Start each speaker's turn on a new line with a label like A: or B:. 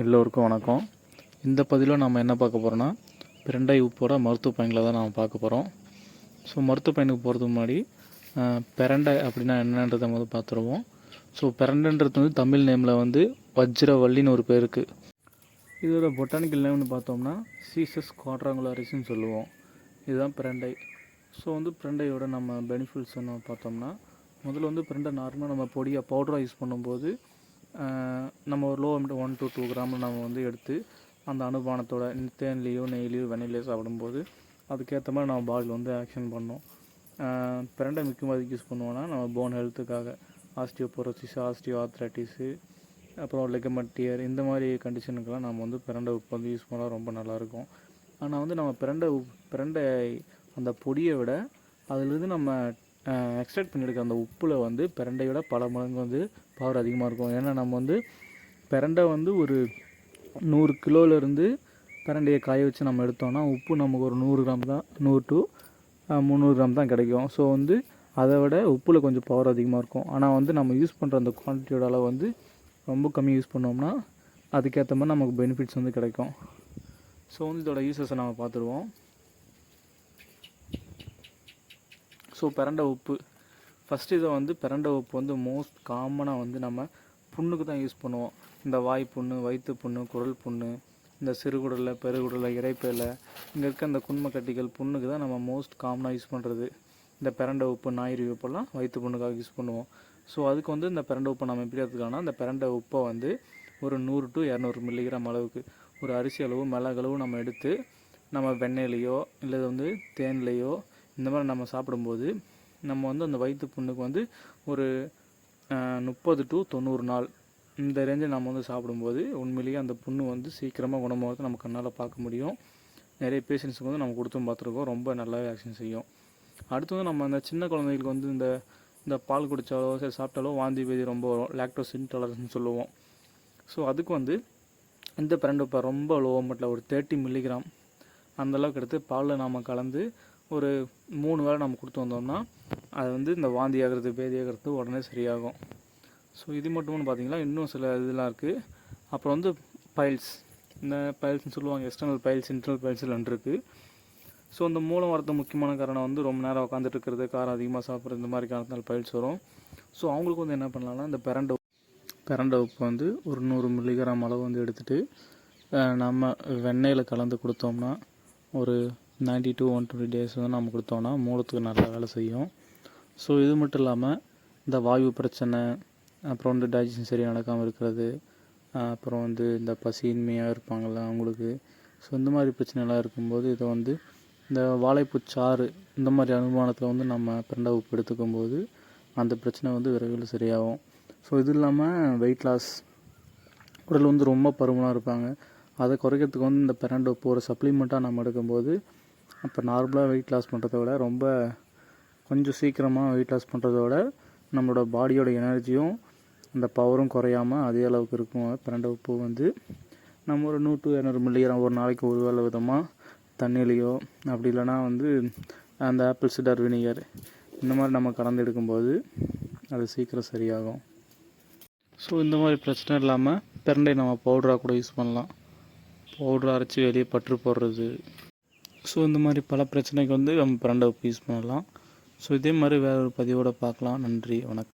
A: எல்லோருக்கும் வணக்கம். இந்த பதிவில் நம்ம என்ன பார்க்க போகிறோன்னா பிரண்டை உப்போட மருத்துவ பயன்களை தான் நாம் பார்க்க போகிறோம் ஸோ மருத்துவ பயனுக்கு போகிறதுக்கு முன்னாடி பிரண்டை அப்படின்னா என்னன்றதை முதல் பார்த்துருவோம். ஸோ பிரண்டைன்றது வந்து தமிழ் நேமில் வந்து வஜ்ரவல்லின்னு ஒரு பேருக்கு இதோட பொட்டானிக்கல் நேம்னு பார்த்தோம்னா சீசஸ் குவாட்ராங்குலாரிஸ்ன்னு சொல்லுவோம். இதுதான் பிரண்டை. ஸோ வந்து பிரண்டையோட நம்ம பெனிஃபிட்ஸ் பார்த்தோம்னா முதல்ல வந்து பிரண்டை நார்மலாக நம்ம பொடியாக பவுடராக யூஸ் பண்ணும்போது நம்ம ஒரு low one to two gram நம்ம வந்து எடுத்து அந்த அனுபானத்தோட தேன்லேயோ நெய்லேயோ வெண்ணிலையோ சாப்பிடும்போது அதுக்கேற்ற மாதிரி நம்ம பாடியில் வந்து ஆக்ஷன் பண்ணோம். பிரண்டை முக்கியமாக அதுக்கு யூஸ் பண்ணுவோன்னா நம்ம போன் ஹெல்த்துக்காக ஆஸ்டியோபோரோசிஸ் ஆஸ்டியோ ஆத்ரைட்டிஸு அப்புறம் லெகமெண்ட் டியர் இந்த மாதிரி கண்டிஷனுக்கெல்லாம் நம்ம வந்து பிரண்டை உப்பு வந்து யூஸ் பண்ணால் ரொம்ப நல்லாயிருக்கும் ஆனால் வந்து நம்ம பிரண்டை உப் பிரண்டை அந்த பொடியை விட அதுலேருந்து நம்ம எக்ஸ்ட்ராக்ட் பண்ணியிருக்க அந்த உப்பில் வந்து பிரண்டையோட பல மடங்கு வந்து பவர் அதிகமாக இருக்கும். ஏன்னா நம்ம வந்து பிரண்டை வந்து ஒரு நூறு கிலோலேருந்து பிரண்டையை காய வச்சு நம்ம எடுத்தோம்னா உப்பு நமக்கு ஒரு நூறு கிராம் தான் நூறு டு முந்நூறு கிராம் தான் கிடைக்கும். ஸோ வந்து அதை விட உப்பில் கொஞ்சம் பவர் அதிகமாக இருக்கும். ஆனால் வந்து நம்ம யூஸ் பண்ணுற அந்த குவான்டிட்டியோட அளவு வந்து ரொம்ப கம்மி யூஸ் பண்ணோம்னா அதுக்கேற்ற மாதிரி நமக்கு பெனிஃபிட்ஸ் வந்து கிடைக்கும். ஸோ வந்து இதோட யூசஸை நம்ம பார்த்துருவோம். ஸோ பிரண்டை உப்பு. ஃபஸ்ட்டு இதை வந்து பிரண்டை உப்பு வந்து மோஸ்ட் காமனாக வந்து நம்ம புண்ணுக்கு தான் யூஸ் பண்ணுவோம். இந்த வாய் புண்ணு வயிற்று புண்ணு குரல் புண்ணு இந்த சிறுகுடலில் பெருகுடலில் இறைப்பையில் இங்கே இருக்க அந்த குண்ம கட்டிகள் புண்ணுக்கு தான் நம்ம மோஸ்ட் காமனாக யூஸ் பண்ணுறது இந்த பிரண்டை உப்பு ஞாயிறு உப்பெல்லாம் வயிற்று புண்ணுக்காக யூஸ் பண்ணுவோம். ஸோ அதுக்கு வந்து இந்த பிரண்டை உப்பை நம்ம எப்படி எடுத்துக்கலாம்னா இந்த பிரண்டை உப்பை வந்து ஒரு நூறு டு இரநூறு மில்லிகிராம் அளவுக்கு ஒரு அரிசி அளவு மிளகளவு நம்ம எடுத்து நம்ம வெண்ணெயிலையோ இல்லை வந்து தேன்லேயோ இந்த மாதிரி நம்ம சாப்பிடும்போது நம்ம வந்து அந்த வயிற்று புண்ணுக்கு வந்து ஒரு முப்பது டு தொண்ணூறு நாள். இந்த ரேஞ்சில் நம்ம வந்து சாப்பிடும்போது உண்மையிலேயே அந்த புண்ணு வந்து சீக்கிரமாக குணமாகிறது நம்ம கண்ணால் பார்க்க முடியும். நிறைய பேஷண்ட்ஸுக்கு வந்து நம்ம கொடுத்தும் பார்த்துருக்கோம். ரொம்ப நல்லாவே ஆக்ஷன் செய்யும். அடுத்து வந்து நம்ம அந்த சின்ன குழந்தைகளுக்கு வந்து இந்த இந்த பால் குடித்தாலோ சரி சாப்பிட்டாலோ வாந்தி பேதி ரொம்ப வரும் லாக்டோஸ் இன்டாலரன்ஸ்னு சொல்லுவோம். ஸோ அதுக்கு வந்து இந்த பிரண்டு இப்போ ரொம்ப லோ அமௌண்ட்டில் ஒரு தேர்ட்டி மில்லிகிராம் அந்தளவுக்கு எடுத்து பாலில் நாம் கலந்து ஒரு மூணு வேளை நம்ம கொடுத்து வந்தோம்னா அது வந்து இந்த வாந்தி ஆகிறது பேதி ஆகிறது உடனே சரியாகும். ஸோ இது மட்டும்னு பார்த்தீங்கன்னா இன்னும் சில இதெல்லாம் இருக்குது அப்புறம் வந்து பைல்ஸ் இந்த பைல்ஸ்னு சொல்லுவாங்க எக்ஸ்டர்னல் பைல்ஸ் இன்டர்னல் பைல்ஸ் ரெண்டு இருக்குது ஸோ இந்த மூலம் வரது முக்கியமான காரணம் வந்து ரொம்ப நேரம் உட்காந்துட்டு இருக்கிறது காரம் அதிகமாக சாப்பிட்றது இந்த மாதிரி காரணத்தினால பைல்ஸ் வரும். ஸோ அவங்களுக்கு வந்து என்ன பண்ணலாம்னா இந்த பெரண்ட பிரண்டை உப்பு வந்து ஒரு நூறு மில்லிகிராம் அளவு வந்து எடுத்துகிட்டு நம்ம வெண்ணெயில் கலந்து கொடுத்தோம்னா ஒரு ninety to one twenty days வந்து நம்ம கொடுத்தோம்னா மூலத்துக்கு நல்லா வேலை செய்யும். ஸோ இது மட்டும் இல்லாமல் இந்த வாயு பிரச்சனை அப்புறம் வந்து டைஜஷன் சரியாக நடக்காமல் இருக்கிறது அப்புறம் வந்து இந்த பசியின்மையாக இருப்பாங்கள்ல அவங்களுக்கு. ஸோ இந்த மாதிரி பிரச்சனைலாம் இருக்கும்போது இதை வந்து இந்த வாழைப்பூ சாறு இந்த மாதிரி அனுமானத்தில் வந்து நம்ம பிரண்டை உப்பு எடுத்துக்கும் போது அந்த பிரச்சனை வந்து விரைவில் சரியாகும். ஸோ இது இல்லாமல் வெயிட் லாஸ் உடல் வந்து ரொம்ப பருமனாக இருப்பாங்க. அதை குறைக்கிறதுக்கு வந்து இந்த பிரண்டை உப்பு ஒரு சப்ளிமெண்ட்டாக நம்ம எடுக்கும்போது அப்போ நார்மலாக வெயிட் லாஸ் பண்ணுறத விட ரொம்ப கொஞ்சம் சீக்கிரமாக வெயிட் லாஸ் பண்ணுறத விட நம்மளோட பாடியோட எனர்ஜியும் அந்த பவரும் குறையாமல் அதே அளவுக்கு இருக்கும். பிரண்டை உப்பு வந்து நம்ம ஒரு நூற்று இரநூறு மில்லிகிராம் ஒரு நாளைக்கு ஒரு வேலை விதமாக தண்ணியிலையோ அப்படி இல்லைன்னா வந்து அந்த ஆப்பிள் சிடர் வினிகர் இந்த மாதிரி நம்ம கலந்து எடுக்கும்போது அது சீக்கிரம் சரியாகும். ஸோ இந்த மாதிரி பிரச்சனை இல்லாமல் பிரண்டை நம்ம பவுடராக கூட யூஸ் பண்ணலாம். பவுடர் அரைச்சி வெளியே பற்று போடுறது. ஸோ இந்த மாதிரி பல பிரச்சனைக்கு வந்து நம்ம பிரண்டை யூஸ் பண்ணலாம். ஸோ இதே மாதிரி வேற ஒரு பதிவோடு பார்க்கலாம். நன்றி வணக்கம்.